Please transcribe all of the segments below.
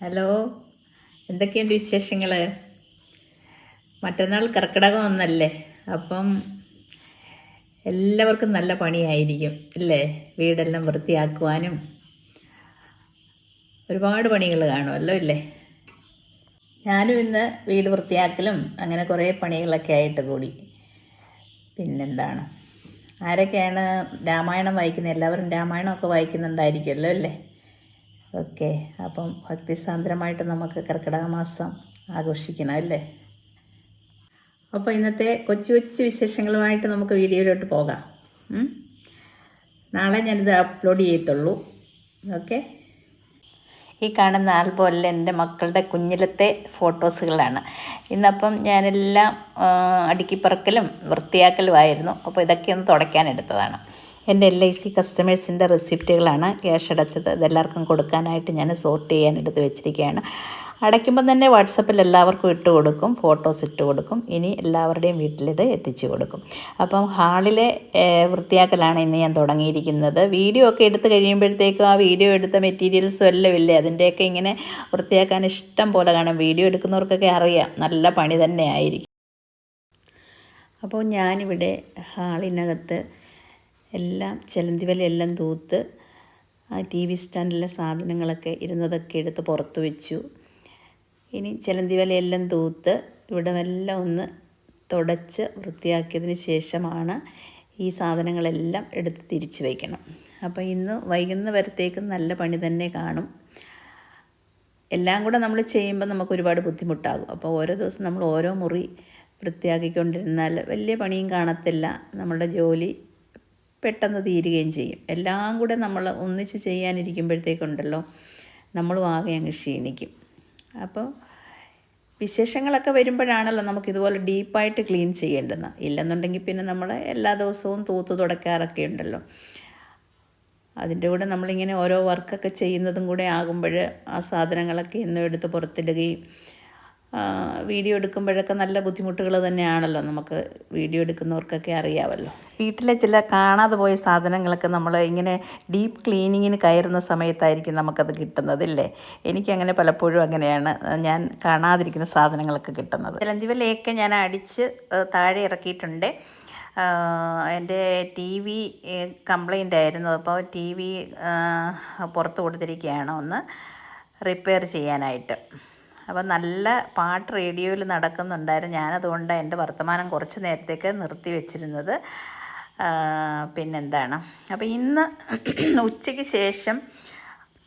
Hello എന്തൊക്കെയുണ്ട് വിശേഷങ്ങൾ മറ്റന്നാൾ കർക്കിടകം ഒന്നല്ലേ അപ്പം എല്ലാവർക്കും നല്ല പണിയായിരിക്കും ഇല്ലേ വീടെല്ലാം വൃത്തിയാക്കുവാനും ഒരുപാട് പണികൾ കാണുമല്ലോ ഇല്ലേ ഞാനും ഇന്ന് വീട് വൃത്തിയാക്കലും അങ്ങനെ കുറേ പണികളൊക്കെ ആയിട്ട് കൂടി. പിന്നെന്താണ്? ആരൊക്കെയാണ് രാമായണം വായിക്കുന്നത്? എല്ലാവരും രാമായണമൊക്കെ വായിക്കുന്നുണ്ടായിരിക്കുമല്ലോ അല്ലേ? ഓക്കെ അപ്പം ഭക്തിസാന്ദ്രമായിട്ട് നമുക്ക് കർക്കിടക മാസം ആഘോഷിക്കണം അല്ലേ? അപ്പോൾ ഇന്നത്തെ കൊച്ചു കൊച്ചു വിശേഷങ്ങളുമായിട്ട് നമുക്ക് വീഡിയോയിലോട്ട് പോകാം? നാളെ ഞാനിത് അപ്ലോഡ് ചെയ്യത്തുള്ളൂ. ഓക്കെ? ഈ കാണുന്ന ആൽബം എന്റെ മക്കളുടെ കുഞ്ഞിലത്തെ ഫോട്ടോസുകളാണ്. ഇന്നപ്പം ഞാനെല്ലാം അടുക്കിപ്പറക്കലും വൃത്തിയാക്കലുമായിരുന്നു. അപ്പോൾ ഇതൊക്കെ ഒന്ന് തുടയ്ക്കാൻ എടുത്തതാണ്. എന്റെ എൽ ഐ സി കസ്റ്റമേഴ്സിന്റെ റെസിപ്റ്റുകളാണ് ക്യാഷ് അടച്ചത്. ഇതെല്ലാവർക്കും കൊടുക്കാനായിട്ട് ഞാൻ സോർട്ട് ചെയ്യാൻ എടുത്ത് വെച്ചിരിക്കുകയാണ്. അടയ്ക്കുമ്പോൾ തന്നെ വാട്സപ്പിൽ എല്ലാവർക്കും ഇട്ട് കൊടുക്കും ഫോട്ടോസ് ഇട്ട് കൊടുക്കും. ഇനി എല്ലാവരുടെയും വീട്ടിലിത് എത്തിച്ചു കൊടുക്കും. അപ്പം ഹാളിലെ വൃത്തിയാക്കലാണ് ഇന്ന് ഞാൻ തുടങ്ങിയിരിക്കുന്നത്. വീഡിയോ ഒക്കെ എടുത്ത് കഴിയുമ്പോഴത്തേക്കും ആ വീഡിയോ എടുത്ത മെറ്റീരിയൽസും എല്ലാം ഇല്ലേ? അതിന്റെയൊക്കെ ഇങ്ങനെ വൃത്തിയാക്കാൻ ഇഷ്ടം പോലെ കാണാം. വീഡിയോ എടുക്കുന്നവർക്കൊക്കെ അറിയാം. നല്ല പണി തന്നെ ആയിരിക്കും. അപ്പോൾ ഞാനിവിടെ ഹാളിനകത്ത് എല്ലാം ചിലന്തി വലയെല്ലാം തൂത്ത് ആ ടി വി സ്റ്റാൻഡിലെ സാധനങ്ങളൊക്കെ ഇരുന്നതൊക്കെ എടുത്ത് പുറത്ത് വെച്ചു. ഇനി ചിലന്തി വലയെല്ലാം തൂത്ത് ഇവിടെ എല്ലാം ഒന്ന് തുടച്ച് വൃത്തിയാക്കിയതിന് ശേഷമാണ് ഈ സാധനങ്ങളെല്ലാം എടുത്ത് തിരിച്ചു വയ്ക്കണം അപ്പോൾ ഇന്ന് വൈകുന്ന വരത്തേക്കും നല്ല പണി തന്നെ കാണും. എല്ലാം കൂടെ നമ്മൾ ചെയ്യുമ്പോൾ നമുക്ക് ഒരുപാട് ബുദ്ധിമുട്ടാകും. അപ്പോൾ ഓരോ ദിവസം നമ്മൾ ഓരോ മുറി വൃത്തിയാക്കിക്കൊണ്ടിരുന്നാൽ വലിയ പണിയും കാണത്തില്ല. നമ്മളുടെ ജോലി പെട്ടെന്ന് തീരുകയും ചെയ്യും. എല്ലാം കൂടെ നമ്മൾ ഒന്നിച്ച് ചെയ്യാനിരിക്കുമ്പോഴത്തേക്കുണ്ടല്ലോ നമ്മളും ആകെ അങ്ങ് ക്ഷീണിക്കും. അപ്പോൾ വിശേഷങ്ങളൊക്കെ വരുമ്പോഴാണല്ലോ നമുക്ക് ഇതുപോലെ ഡീപ്പായിട്ട് ക്ലീൻ ചെയ്യേണ്ടത് ഇല്ലെന്നുണ്ടെങ്കിൽ പിന്നെ നമ്മൾ എല്ലാ ദിവസവും തൂത്ത് തുടയ്ക്കാറൊക്കെ ഉണ്ടല്ലോ. അതിന്റെ കൂടെ നമ്മളിങ്ങനെ ഓരോ വർക്കൊക്കെ ചെയ്യുന്നതും കൂടെ ആകുമ്പോൾ ആ സാധനങ്ങളൊക്കെ ഇന്നും എടുത്ത് പുറത്തിടുകയും വീഡിയോ എടുക്കുമ്പോഴൊക്കെ നല്ല ബുദ്ധിമുട്ടുകൾ തന്നെയാണല്ലോ. നമുക്ക് വീഡിയോ എടുക്കുന്നവർക്കൊക്കെ അറിയാമല്ലോ വീട്ടിലെ ചില കാണാതെ പോയ സാധനങ്ങളൊക്കെ നമ്മൾ ഇങ്ങനെ ഡീപ്പ് ക്ലീനിങ്ങിന് കയറുന്ന സമയത്തായിരിക്കും നമുക്കത് കിട്ടുന്നത് ഇല്ലേ? എനിക്കങ്ങനെ പലപ്പോഴും അങ്ങനെയാണ്. ഞാൻ കാണാതിരിക്കുന്ന സാധനങ്ങളൊക്കെ കിട്ടുന്നത്. ചിലന്തിവലയൊക്കെ ഞാൻ അടിച്ച് താഴെ ഇറക്കിയിട്ടുണ്ട്. എന്റെ ടി വി കംപ്ലൈന്റ് ആയിരുന്നു. അപ്പോൾ ടി വി പുറത്ത് കൊടുത്തിരിക്കുകയാണ് ഒന്ന് റിപ്പയർ ചെയ്യാനായിട്ട്. അപ്പോൾ നല്ല പാട്ട് റേഡിയോയിൽ നടക്കുന്നുണ്ടായിരുന്നു. ഞാനതുകൊണ്ട് എന്റെ വർത്തമാനം കുറച്ച് നേരത്തേക്ക് നിർത്തി വെച്ചിരുന്നത്. പിന്നെന്താണ്? അപ്പോൾ ഇന്ന് ഉച്ചയ്ക്ക് ശേഷം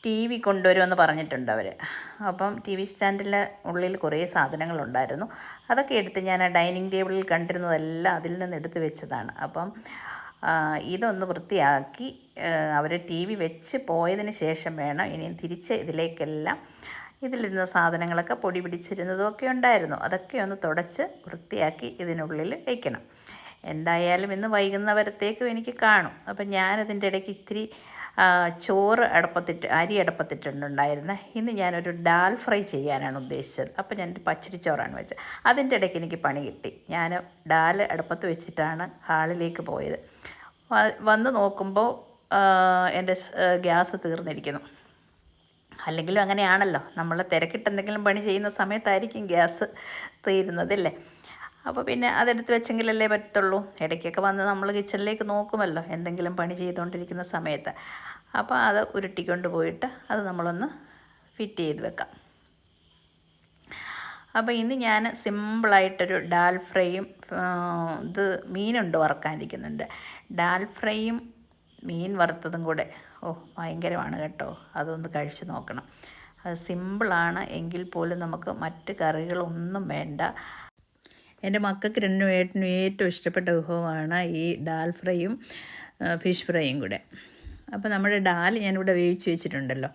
ടി വി കൊണ്ടുവരുമെന്ന് പറഞ്ഞിട്ടുണ്ട് അവർ അപ്പം ടി വി സ്റ്റാൻഡിന്റെ ഉള്ളിൽ കുറേ സാധനങ്ങളുണ്ടായിരുന്നു. അതൊക്കെ എടുത്ത് ഞാൻ ആ ഡൈനിങ് ടേബിളിൽ കണ്ടിരുന്നതെല്ലാം അതിൽ നിന്ന് എടുത്ത് വെച്ചതാണ്. അപ്പം ഇതൊന്ന് വൃത്തിയാക്കി അവർ ടി വി വെച്ച് പോയതിന് ശേഷം വേണം ഇനിയും തിരിച്ച് ഇതിലേക്കെല്ലാം ഇതിലിരുന്ന സാധനങ്ങളൊക്കെ പൊടി പിടിച്ചിരുന്നതും ഒക്കെ ഉണ്ടായിരുന്നു. അതൊക്കെ ഒന്ന് തുടച്ച് വൃത്തിയാക്കി ഇതിനുള്ളിൽ വയ്ക്കണം എന്തായാലും ഇന്ന് വൈകുന്നവരത്തേക്കും എനിക്ക് കാണും. അപ്പം ഞാനതിന്റെ ഇടയ്ക്ക് ഇത്തിരി ചോറ് അടപ്പത്തിട്ട് അരി അടപ്പത്തിട്ടുണ്ടായിരുന്നെ. ഇന്ന് ഞാനൊരു ഡാൽ ഫ്രൈ ചെയ്യാനാണ് ഉദ്ദേശിച്ചത്. അപ്പോൾ ഞാൻ പച്ചരി ചോറാണ് വെച്ചത്. അതിന്റെ ഇടയ്ക്ക് എനിക്ക് പണി കിട്ടി. ഞാൻ ഡാൽ അടുപ്പത്ത് വെച്ചിട്ടാണ് ഹാളിലേക്ക് പോയത്. വന്ന് നോക്കുമ്പോൾ എന്റെ ഗ്യാസ് തീർന്നിരിക്കുന്നു. അല്ലെങ്കിലും അങ്ങനെയാണല്ലോ. നമ്മൾ തിരക്കിട്ട് എന്തെങ്കിലും പണി ചെയ്യുന്ന സമയത്തായിരിക്കും ഗ്യാസ് തീരുന്നതല്ലേ? അപ്പോൾ പിന്നെ അതെടുത്ത് വെച്ചെങ്കിലല്ലേ പറ്റുള്ളൂ ഇടയ്ക്കൊക്കെ വന്ന് നമ്മൾ കിച്ചണിലേക്ക് നോക്കുമല്ലോ എന്തെങ്കിലും പണി ചെയ്തുകൊണ്ടിരിക്കുന്ന സമയത്ത്. അപ്പോൾ അത് ഉരുട്ടിക്കൊണ്ട് പോയിട്ട് അത് നമ്മളൊന്ന് ഫിറ്റ് ചെയ്ത് വെക്കാം. അപ്പോൾ ഇന്ന് ഞാൻ സിമ്പിളായിട്ടൊരു ഡാൽ ഫ്രൈയും ഇത് മീനുണ്ട് വറക്കാനിരിക്കുന്നുണ്ട്. ഡാൽ ഫ്രൈയും മീൻ വറുത്തതും കൂടെ ഓ ഭയങ്കരമാണ് കേട്ടോ. അതൊന്ന് കഴിച്ചു നോക്കണം. അത് സിമ്പിളാണ് എങ്കിൽ പോലും നമുക്ക് മറ്റ് കറികളൊന്നും വേണ്ട. എന്റെ മക്കൾക്ക് രണ്ടും ഏട്ടനും ഏറ്റവും ഇഷ്ടപ്പെട്ട വിഭവമാണ് ഈ ദാൽ ഫ്രൈയും ഫിഷ് ഫ്രൈയും കൂടെ. അപ്പോൾ നമ്മുടെ ഡാൽ ഞാനിവിടെ വേവിച്ച് വെച്ചിട്ടുണ്ടല്ലോ.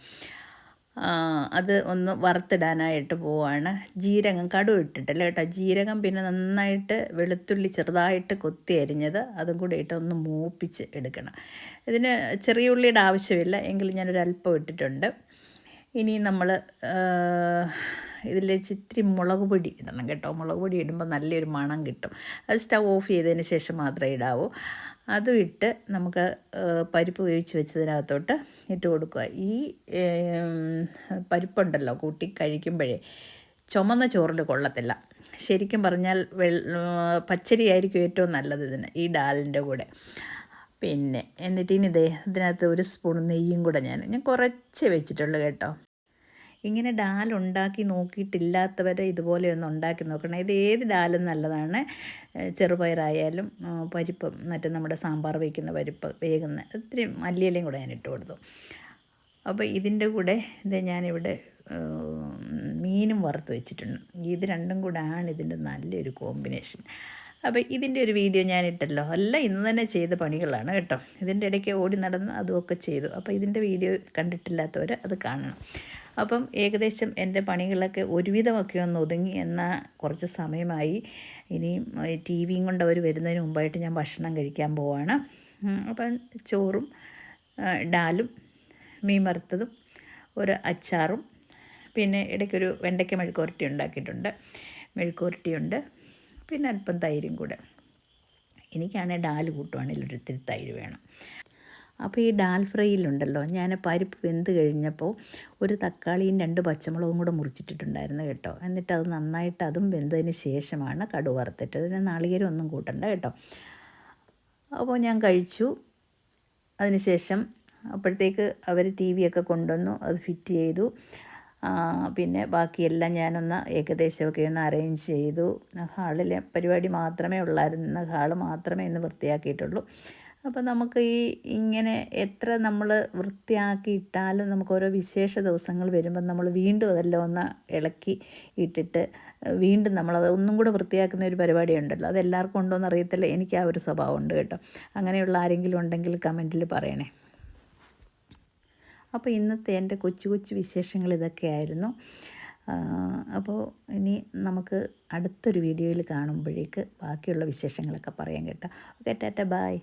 അത് ഒന്ന് വറുത്തിടാനായിട്ട് പോവാണ്. ജീരകം കടുവ ഇട്ടിട്ടില്ല കേട്ടോ. ജീരകം പിന്നെ നന്നായിട്ട് വെളുത്തുള്ളി ചെറുതായിട്ട് കൊത്തി അരിഞ്ഞത് അതും കൂടി ഇട്ട് ഒന്ന് മൂപ്പിച്ച് എടുക്കണം. ഇതിന് ചെറിയ ഉള്ളിയുടെ ആവശ്യമില്ല. എങ്കിലും ഞാനൊരല്പം ഇട്ടിട്ടുണ്ട്. ഇനി നമ്മൾ ഇതിൽ ഇച്ചിരി മുളക് പൊടി ഇടണം കേട്ടോ. മുളക് പൊടി ഇടുമ്പോൾ നല്ലൊരു മണം കിട്ടും. അത് സ്റ്റവ് ഓഫ് ചെയ്തതിന് ശേഷം മാത്രമേ ഇടാവൂ. അതും ഇട്ട് നമുക്ക് പരിപ്പ് വേവിച്ച് വെച്ചതിനകത്തോട്ട് ഇട്ട് കൊടുക്കുക. ഈ പരിപ്പുണ്ടല്ലോ കൂട്ടി കഴിക്കുമ്പോഴേ ചുമന്ന ചോറിൽ കൊള്ളത്തില്ല. ശരിക്കും പറഞ്ഞാൽ വെൾ പച്ചരി ആയിരിക്കും ഏറ്റവും നല്ലത് ഇതിന് ഈ ഡാലിന്റെ കൂടെ. പിന്നെ എന്നിട്ട് ഇനി ഇതേ ഇതിനകത്ത് ഒരു സ്പൂൺ നെയ്യും കൂടെ ഞാൻ ഞാൻ കുറച്ച് വെച്ചിട്ടുള്ളൂ കേട്ടോ. ഇങ്ങനെ ഡാൽ ഉണ്ടാക്കി നോക്കിയിട്ടില്ലാത്തവരെ ഇതുപോലെ ഒന്ന് ഉണ്ടാക്കി നോക്കണം. ഇത് ഏത് ഡാലും നല്ലതാണ്. ചെറുപയറായാലും പരിപ്പ് മറ്റേ നമ്മുടെ സാമ്പാർ വയ്ക്കുന്ന പരിപ്പ് വേകുന്ന ഒത്തിരി മല്ലിയിലയും കൂടെ ഞാൻ ഇട്ട് കൊടുത്തു. അപ്പോൾ ഇതിന്റെ കൂടെ ഇത് ഞാനിവിടെ മീനും വറുത്ത് വെച്ചിട്ടുണ്ട്. ഇത് രണ്ടും കൂടെ ആണ് ഇതിന്റെ നല്ലൊരു കോമ്പിനേഷൻ. അപ്പോൾ ഇതിന്റെ ഒരു വീഡിയോ ഞാൻ ഇട്ടല്ലോ. അല്ല ഇന്ന് തന്നെ ചെയ്ത പണികളാണ് കേട്ടോ. ഇതിന്റെ ഇടയ്ക്ക് ഓടി നടന്ന് അതുമൊക്കെ ചെയ്തു. അപ്പോൾ ഇതിന്റെ വീഡിയോ കണ്ടിട്ടില്ലാത്തവർ അത് കാണണം. അപ്പം ഏകദേശം എന്റെ പണികളൊക്കെ ഒരുവിധമൊക്കെ ഒന്ന് ഒതുങ്ങി എന്ന കുറച്ച് സമയമായി. ഇനി ടി വിയും കൊണ്ട് അവർ വരുന്നതിന് മുമ്പായിട്ട് ഞാൻ ഭക്ഷണം കഴിക്കാൻ പോവാണ്. അപ്പം ചോറും ഡാലും മീൻ വറുത്തതും ഒരു അച്ചാറും പിന്നെ ഇടയ്ക്കൊരു വെണ്ടയ്ക്ക മെഴുക്കുവരട്ടി ഉണ്ടാക്കിയിട്ടുണ്ട്. മെഴുക്കുവരട്ടിയുണ്ട് പിന്നെ അല്പം തൈരും കൂടെ. എനിക്കാണെങ്കിൽ ഡാൽ കൂട്ടുവാണെങ്കിൽ ഒരു തൈര് വേണം. അപ്പോൾ ഈ ഡാൽ ഫ്രൈയിലുണ്ടല്ലോ ഞാൻ പരിപ്പ് വെന്ത് കഴിഞ്ഞപ്പോൾ ഒരു തക്കാളിയും രണ്ട് പച്ചമുളകും കൂടെ മുറിച്ചിട്ടിട്ടുണ്ടായിരുന്നു കേട്ടോ. എന്നിട്ട് അത് നന്നായിട്ട് അതും വെന്തതിന് ശേഷമാണ് കടു വറുത്തിട്ട് അതിന് നാളികേരം ഒന്നും കൂട്ടണ്ട കേട്ടോ. അപ്പോൾ ഞാൻ കഴിച്ചു. അതിനുശേഷം അപ്പോഴത്തേക്ക് അവർ ടി ഒക്കെ കൊണ്ടുവന്നു അത് ഫിറ്റ് ചെയ്തു. പിന്നെ ബാക്കിയെല്ലാം ഞാനൊന്ന് ഏകദേശമൊക്കെ ഒന്ന് അറേഞ്ച് ചെയ്തു. ഹാളിലെ പരിപാടി മാത്രമേ ഉള്ളായിരുന്നു. ഹാൾ മാത്രമേ ഇന്ന് വൃത്തിയാക്കിയിട്ടുള്ളൂ. അപ്പോൾ നമുക്ക് ഈ ഇങ്ങനെ എത്ര നമ്മൾ വൃത്തിയാക്കി ഇട്ടാലും നമുക്ക് ഓരോ വിശേഷ ദിവസങ്ങൾ വരുമ്പം നമ്മൾ വീണ്ടും അതെല്ലാം ഒന്ന് ഇളക്കി ഇട്ടിട്ട് വീണ്ടും നമ്മളത് ഒന്നും കൂടെ വൃത്തിയാക്കുന്ന ഒരു പരിപാടി ഉണ്ടല്ലോ. അത് എല്ലാവർക്കും ഉണ്ടോ എന്ന് അറിയത്തില്ല എനിക്ക് ആ ഒരു സ്വഭാവം ഉണ്ട് കേട്ടോ. അങ്ങനെയുള്ള ആരെങ്കിലും ഉണ്ടെങ്കിൽ കമന്റിൽ പറയണേ. അപ്പോൾ ഇന്നത്തെ എന്റെ കൊച്ചു കൊച്ചു വിശേഷങ്ങൾ ഇതൊക്കെയായിരുന്നു അപ്പോൾ ഇനി നമുക്ക് അടുത്തൊരു വീഡിയോയിൽ കാണുമ്പോഴേക്ക് ബാക്കിയുള്ള വിശേഷങ്ങളൊക്കെ പറയാൻ കേട്ടോ. Okay Tata bye